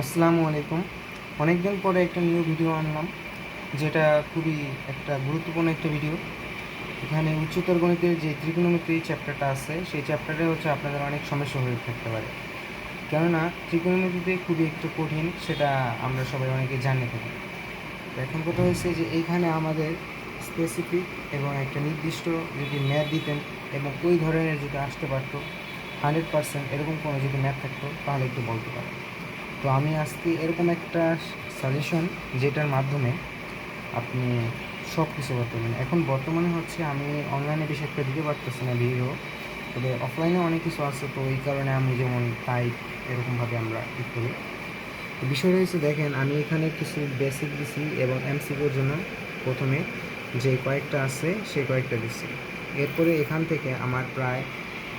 আসসালামু আলাইকুম। অনেকদিন পরে একটা নিউ ভিডিও আনলাম, যেটা খুবই একটা গুরুত্বপূর্ণ একটা ভিডিও এখানে উচ্চতর গণিতের যে ত্রিকোণমিতি চ্যাপ্টারটা আছে, সেই চ্যাপ্টারে হচ্ছে আপনাদের অনেক সমস্যা হয়ে থাকতে পারে। কেননা ত্রিকোণমিতিতে খুবই একটু কঠিন, সেটা আমরা সবাই অনেকে জানে থাকি। এখন কথা হয়েছে যে এইখানে আমাদের স্পেসিফিক এবং একটা নির্দিষ্ট যদি ম্যাথ দিতেন এবং ওই ধরনের যদি আসতে পারতো হান্ড্রেড পার্সেন্ট এরকম কোনো যদি ম্যাথ থাকতো, তাহলে একটু বলতে পারেন তো আমি আজকে এরকম একটা সাজেশন যেটার মাধ্যমে আপনি সব কিছু করতে পারবেন। এখন বর্তমানে হচ্ছে আমি অনলাইনে বেশি একটা দিতে পারতেছি না ভিডিও তবে অফলাইনে অনেক কিছু আছে, তো এই কারণে আমি যেমন টাইপ এরকমভাবে আমরা ই করি। তো বিষয় রয়েছে দেখেন, আমি এখানে কিছু বেসিক দিছি এবং এমসিকিউর জন্য প্রথমে যে কয়েকটা আছে সেই কয়েকটা দিছি। এরপরে এখান থেকে আমার প্রায়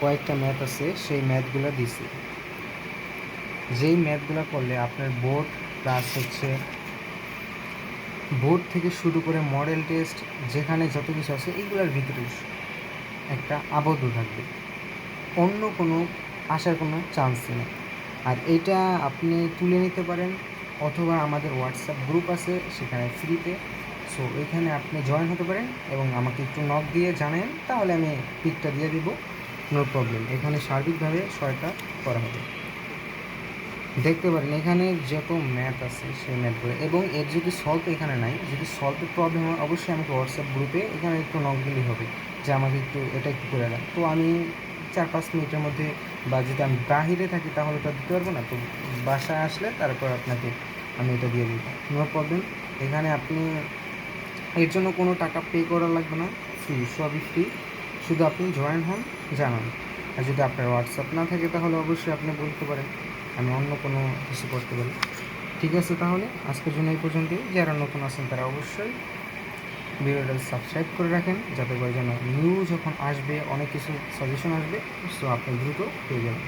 কয়েকটা ম্যাথ আছে, সেই ম্যাথগুলো দিছি। যেই ম্যাথগুলো করলে আপনার বোর্ড প্লাস হচ্ছে, বোর্ড থেকে শুরু করে মডেল টেস্ট যেখানে যত কিছু আছে, এগুলোর ভিতরে একটা আবদ্ধ থাকবে। অন্য কোনো আসার কোনো চান্স নেই। আর এটা আপনি তুলে নিতে পারেন, অথবা আমাদের হোয়াটসঅ্যাপ গ্রুপ আছে, সেখানে ফ্রিতে সো এখানে আপনি জয়েন হতে পারেন এবং আমাকে একটু নক দিয়ে জানেন তাহলে আমি পিকটা দিয়ে দিব। নো প্রবলেম এখানে সার্বিকভাবে সহায়তা করা হবে। দেখতে পারেন, এখানে যত ম্যাথ আছে সেই ম্যাথগুলো এবং এর যদি সলভ এখানে নাই, যদি সলভের প্রবলেম হয়, অবশ্যই আমাকে হোয়াটসঅ্যাপ গ্রুপে এখানে একটু নক হবে যে আমাকে একটু এটা একটু করে দেন। তো আমি চার পাঁচ মিনিটের মধ্যে বা যদি আমি বাহিরে থাকি তাহলে তো দিতে পারব না, তো বাসায় আসলে তারপর আপনাকে আমি এটা দিয়ে দেবো। নো প্রবলেম এখানে আপনি এর জন্য কোনো টাকা পে করা লাগবে না ফ্রি সবই ফ্রি শুধু আপনি জয়েন হন, জানান। আর যদি আপনার হোয়াটসঅ্যাপ না থাকে তাহলে অবশ্যই আপনি বলতে পারেন। আমি অন্য কোনো কিছু করতে পারি। ঠিক আছে তাহলে, আজকের জন্য এই পর্যন্তই। যারা নতুন আছেন তারা অবশ্যই ভিডিওটা সাবস্ক্রাইব করে রাখেন, যাতে করে যেন নিউ যখন আসবে, অনেক কিছু সাজেশন আসবে সো আপনি দ্রুত পেয়ে যাবেন।